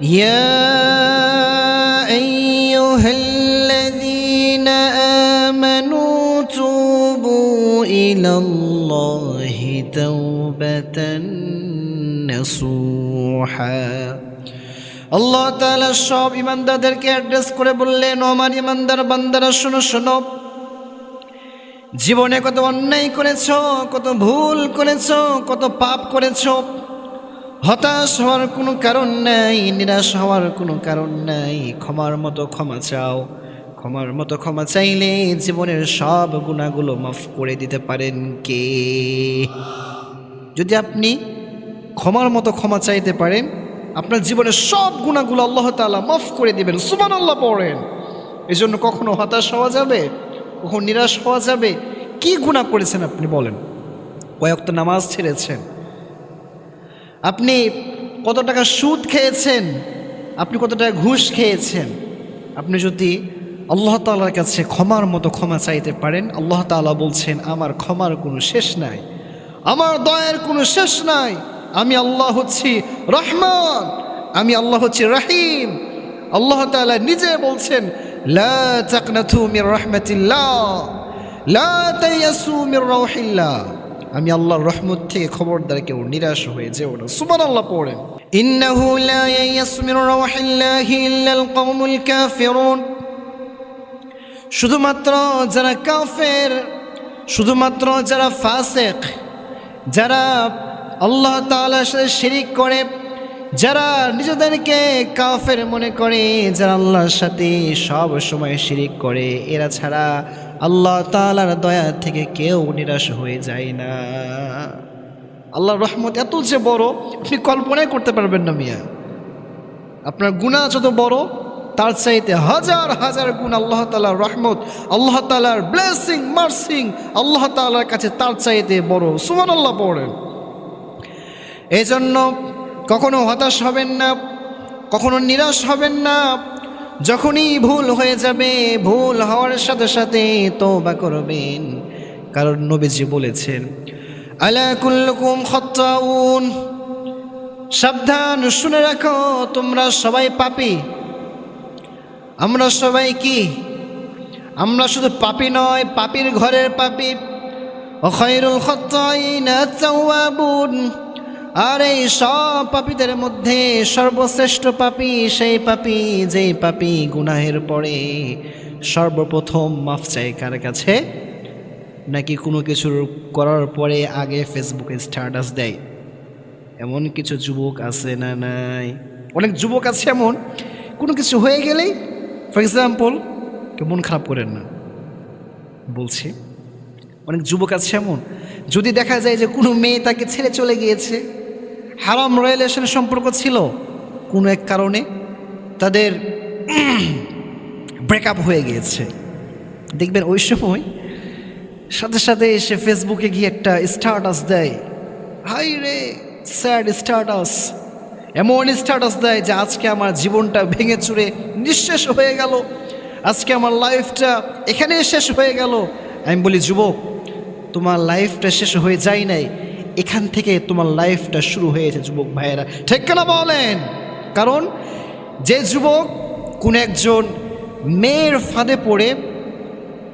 يا أيها الذين آمنوا توبوا إلى الله توبة نصوحا আল্লাহ তাআলা সব ইমানদারদেরকে অ্যাড্রেস করে বললেন ও আমার ইমানদার বান্দারা শোনো শোনো জীবনে কত অন্যায় করেছ কত ভুল করেছ কত পাপ করেছ হতাশ হওয়ার কোনো কারণ নাই, নিরাশ হওয়ার কোনো কারণ নাই। ক্ষমার মতো ক্ষমা চাও। ক্ষমার মতো ক্ষমা চাইলে জীবনের সব গুণাগুলো মাফ করে দিতে পারেন কে? যদি আপনি ক্ষমার মতো ক্ষমা চাইতে পারেন, আপনার জীবনের সব গুণাগুলো আল্লাহ তাআলা মাফ করে দিবেন। সুমান আল্লাহ পড়েন। এই জন্য কখনো হতাশ হওয়া যাবে, কখনো নিরাশ হওয়া যাবে। কি গুণা করেছেন আপনি বলেন? কয়েক তো নামাজ ছেড়েছেন। আপনি কত টাকা সুদ খেয়েছেন? আপনি কত টাকা ঘুষ খেয়েছেন? আপনি যদি আল্লাহ তাআলার কাছে ক্ষমার মতো ক্ষমা চাইতে পারেন, আল্লাহ তাআলা বলছেন, আমার ক্ষমার কোনো শেষ নাই। আমার দয়ের কোনো শেষ নাই। আমি আল্লাহ হচ্ছি রহমান। আমি আল্লাহ হচ্ছি রাহিম। আল্লাহ তাআলা নিজে বলছেন, লা রাহমাতিল্লাহ। লা রাউহিল্লাহ। আমি আল্লাহর রহমত থেকে খবরদার কেউ নিরাশ হয়ে যেও না। সুমান আল্লাহ পড়েন। ইন্নাহু লা ইয়াসু মির রাউহিল্লাহি ইল্লাল কওমুল কাফিরুন। শুধুমাত্র যারা কাফের, শুধুমাত্র যারা ফাসেক, যারা আল্লাহ তাআলার সাথে শিরিক করে, যারা নিজেদেরকে কাফের মনে করে, যারা আল্লাহর সাথে সব সময় শিরিক করে, এরা ছাড়া আল্লাহ তাআলার দয়া থেকে কেউ নিরাশ হয়ে যায় না। আল্লাহর রহমত এত যে বড়, আপনি কল্পনাই করতে পারবেন না মিয়া। আপনার গুণা যত বড়, তার চাইতে হাজার হাজার গুণ আল্লাহ তালার রহমত, আল্লাহ তালার ব্লেসিং মার্সিং আল্লাহ তালার কাছে তার চাইতে বড়। সুমান আল্লাহ পড়েন। এই জন্য কখনো হতাশ হবেন না, কখনো নিরাশ হবেন না। যখনই ভুল হয়ে যাবে, ভুল হওয়ার সাথে সাথে তওবা করবেন। কারণ নবীজি বলেছেন, আলা কুল্লুকুম খত্তাউন। সাবধান, শুনে রাখো, তোমরা সবাই পাপী। আমরা সবাই কি? আমরা শুধু পাপি নয়, পাপির ঘরের পাপি। অখৈরুল খত্তাইনা তাওয়াবুন। আর এই সব পাপীদের মধ্যে সর্বশ্রেষ্ঠ পাপী সেই পাপি, যেই পাপী গুনাহের পরে সর্বপ্রথম মাফ চাই কার কাছে? নাকি কোনো কিছুর করার পরে আগে ফেসবুকে স্ট্যাটাস দেয়? এমন কিছু যুবক আছে না নাই? অনেক যুবক আছে এমন। কোনো কিছু হয়ে গেলেই ফর এক্সাম্পল কেউ মন খারাপ করেন না। বলছি, অনেক যুবক আছে এমন। যদি দেখা যায় যে কোনো মেয়ে তাকে ছেড়ে চলে গিয়েছে হারাম রিলেশনের সম্পর্ক ছিল? কোনো এক কারণে তাদের ব্রেকআপ হয়ে গিয়েছে। দেখবেন ওই সময় সাথে সাথে এসে ফেসবুকে গিয়ে একটা স্টার্টাস দেয়। হাই রে স্যাড স্টার্টাস এমন স্টার্টাস দেয় যে আজকে আমার জীবনটা ভেঙে চুরে নিঃশেষ হয়ে গেল। আজকে আমার লাইফটা এখানে শেষ হয়ে গেল। আমি বলি, যুবক, তোমার লাইফটা শেষ হয়ে যায় নাই। এখান থেকে তোমার লাইফটা শুরু হয়েছে, যুবক ভাইয়েরা। ঠিক কেন বলেন? কারণ যে যুবক কোন একজন মেয়ের ফাঁদে পড়ে,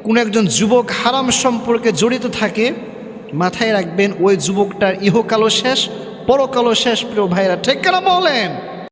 কোন একজন যুবক হারাম সম্পর্কে জড়িত থাকে, মাথায় রাখবেন, ওই যুবকটার ইহকালও শেষ, পরকালও শেষ, প্রিয় ভাইয়েরা। ঠিক কেন বলেন?